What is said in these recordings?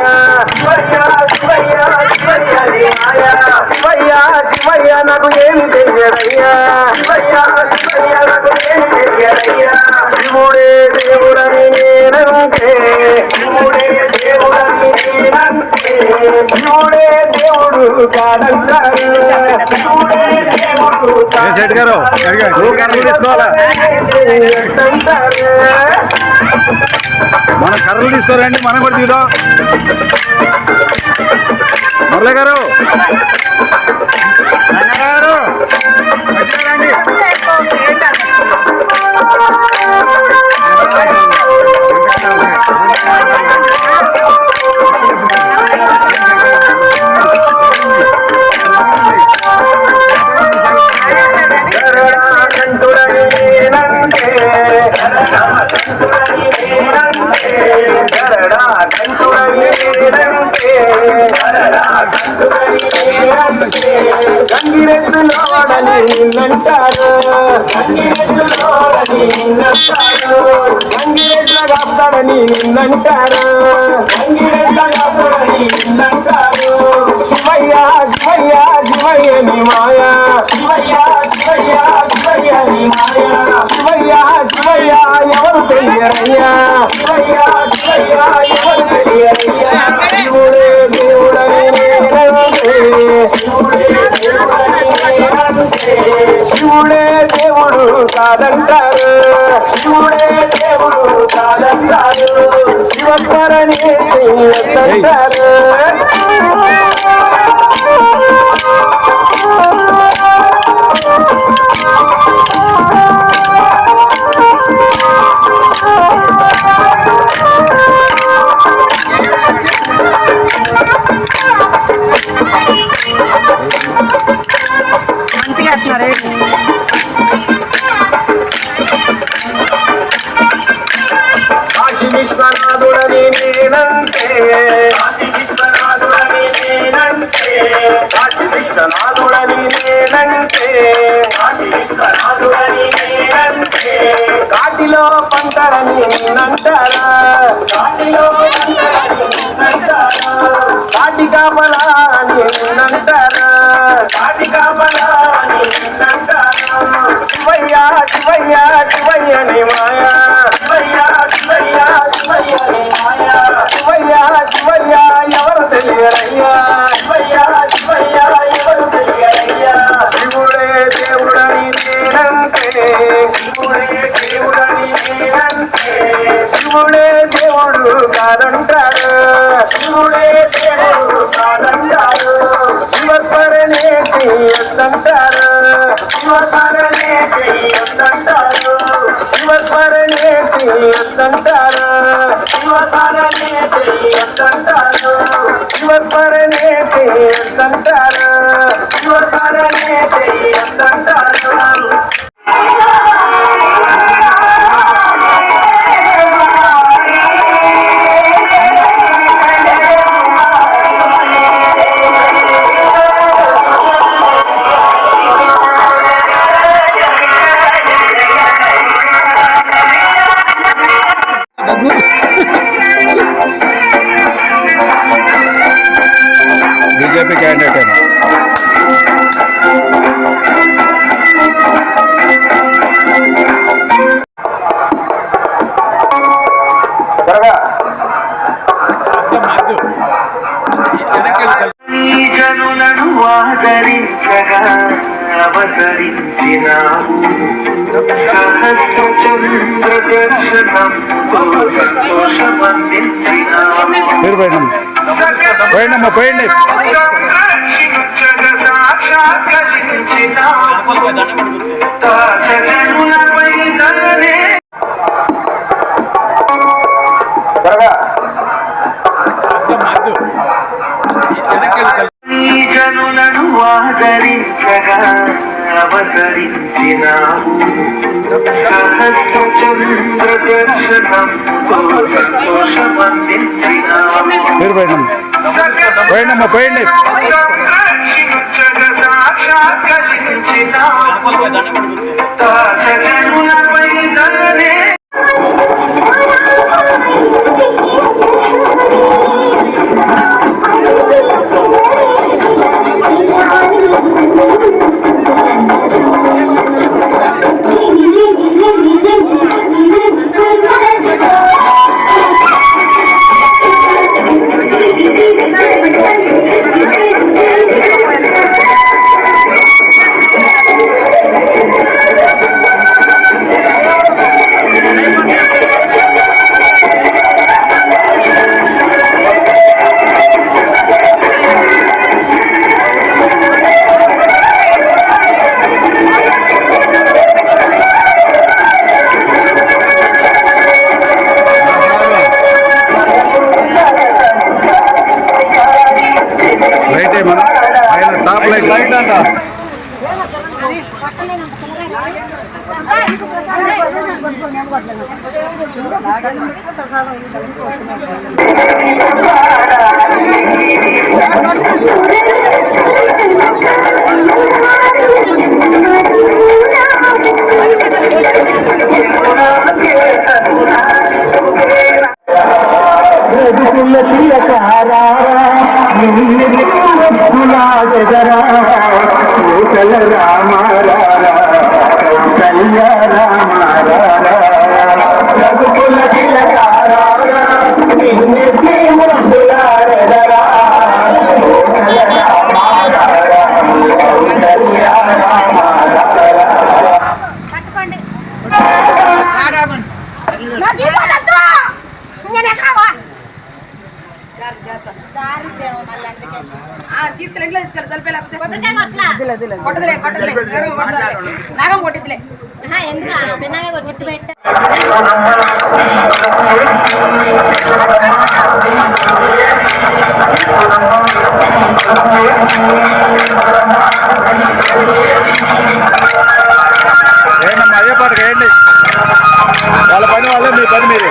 يا يا يا يا يا శివయ్య శివయ్య నాకు ఏమి చెయ్యడయ్యా శివయ్య శివయ్య నాకు ఏమి చెయ్యడయ్యా శివుడే దేవుడని నేనంటే శివుడే దేవుడని నేనంటే శివుడే దేవుడు కాదంటారు. శివుడే దేవుడు ఏ శెట్టి గారు నువ్వు కర్రలు తీసుకోవాలా మనం కర్రలు తీసుకోరండి మనం కూడా తీద్దాం. మురళి గారు. రండి గారు వచ్చారండి. గంగిరెద్దులోడని నిన్నంటారు గంగిరెద్దులోడని నిన్నంటారు గంగిరెద్దుల కాస్తాడని నిన్నంటారు గంగిరెద్దుల కాస్తాడని నిన్నంటారు శివయ్య శివయ్య శివయ్య నీ మాయ శివయ్య శివయ్య శివయ్య నీ మాయ శివయ్య శివయ్య ఎవరు తెలియరయ్యా శివయ్య శివయ్య కాదంటారు. శివుడే దేవుడు కాదంటారు. శివస్మరణి చెయ్యంటారు శివయ్య శివయ్య మాయా. శివయ్య శివయ్య శివయ్య నీ మాయా. శివయ్య శివయ్య ఎవరు తెలియరయ్యా. శివయ్య శివయ్య ఎవరు తెలియరయ్యా. శివుడే దేవుడని నేనంటే శివుడే దేవుడని నేనంటే శివుడే దేవుడు కాదంటాడు. శివుడే దేవుడు కాదంటాడు. శివస్మరణే చెయ్యొద్దంటారు శివస్మరణే చెయ్యొద్దంటారు శివస్మరణే చెయ్యొద్దంటారు శివస్మరణే చెయ్యొద్దంటారు శివస్మరణే చెయ్యొద్దంటారు శివస్మరణే చెయ్యొద్దంటారు పోయండి. అమ్మా పోయండి జనులను ఆదరించగా అవతరించినావు సహస్ర చంద్ర దర్శనంతో సంతోషమందించినావు మీరు పోయండి అంట హారా పోయండి అమ్మా పోయండి రక్షించగా సాక్షాత్కరించినావు తాజనులపై ధననే పట్టుకోండి కొబ్బరికాయ కొట్లా కొట్టదులే కొట్టదులే ఎవరు కొట్టదులే. నాగం కొట్టిద్దిలే ఆహా, ఎందుకు పిన్నవే కొట్టి పెట్ట వేయండి అయ్యే పాటకు వేయండి వాళ్ళ పని వాళ్ళే మీ పని మీరే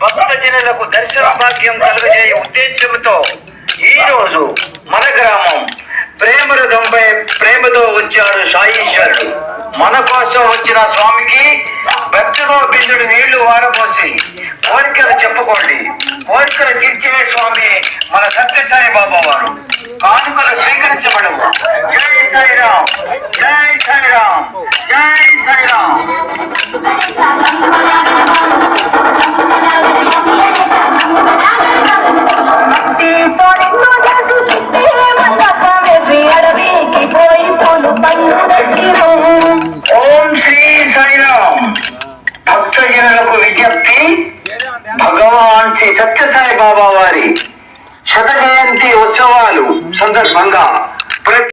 భక్తజనులకు దర్శన భాగ్యం కలుగజేయ ఉద్దేశంతో ఈ రోజు మన గ్రామం ప్రేమరథంపై ప్రేమతో వచ్చాడు సాయీశ్వరుడు. మన కోసం వచ్చిన స్వామికి భక్తిలో బిందుడు నీళ్ళు వారబోసి కోరికలు చెప్పుకోండి. కోరికలు తీర్చే స్వామి మన సత్యసాయి బాబా వారు. కానుకలు స్వీకరించబడు జై సాయిరాం జై సాయిరాం జై సాయిరాం ఓం శ్రీ సాయిరామ్. భక్తజనులకు విజ్ఞప్తి భగవాన్ శ్రీ సత్యసాయి బాబా వారి శత జయంతి ఉత్సవాలు సందర్భంగా ప్రతి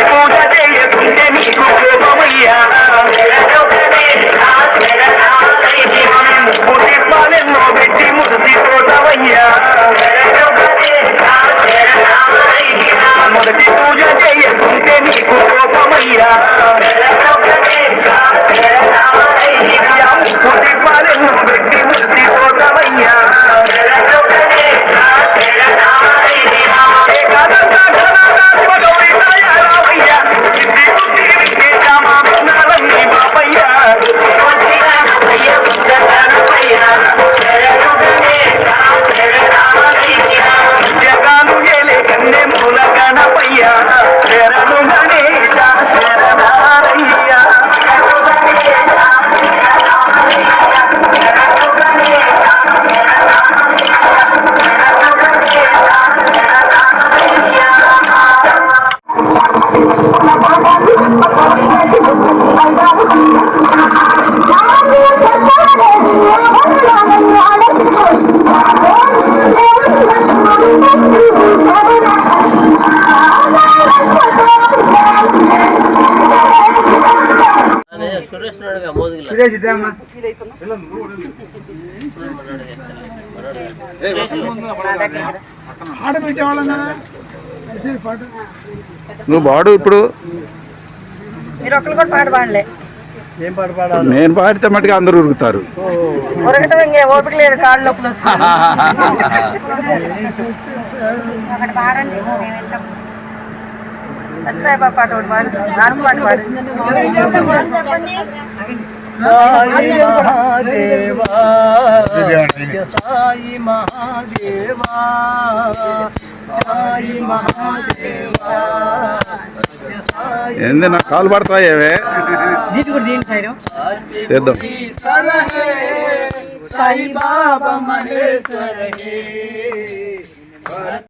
People నువ్వు పాడు ఇప్పుడు. మీరు ఒక్కరు కూడా పాట పాడలే. నేను పాడితే మట్టుగా అందరూ ఉరుకుతారు. ఓపిక లేదు కాళ్ళు వింటాం. సత్యసాయిబాబా పాట ఒకటి పాడు. నాన్న పాట పాడు. చెప్పండి. సాయి మహాదేవా. సాయి మహాదేవా. సాయి మహాదేవా. ఏంది నా కాలు పడతాయేవే సరహే సాయి బాబా మహేశ్వర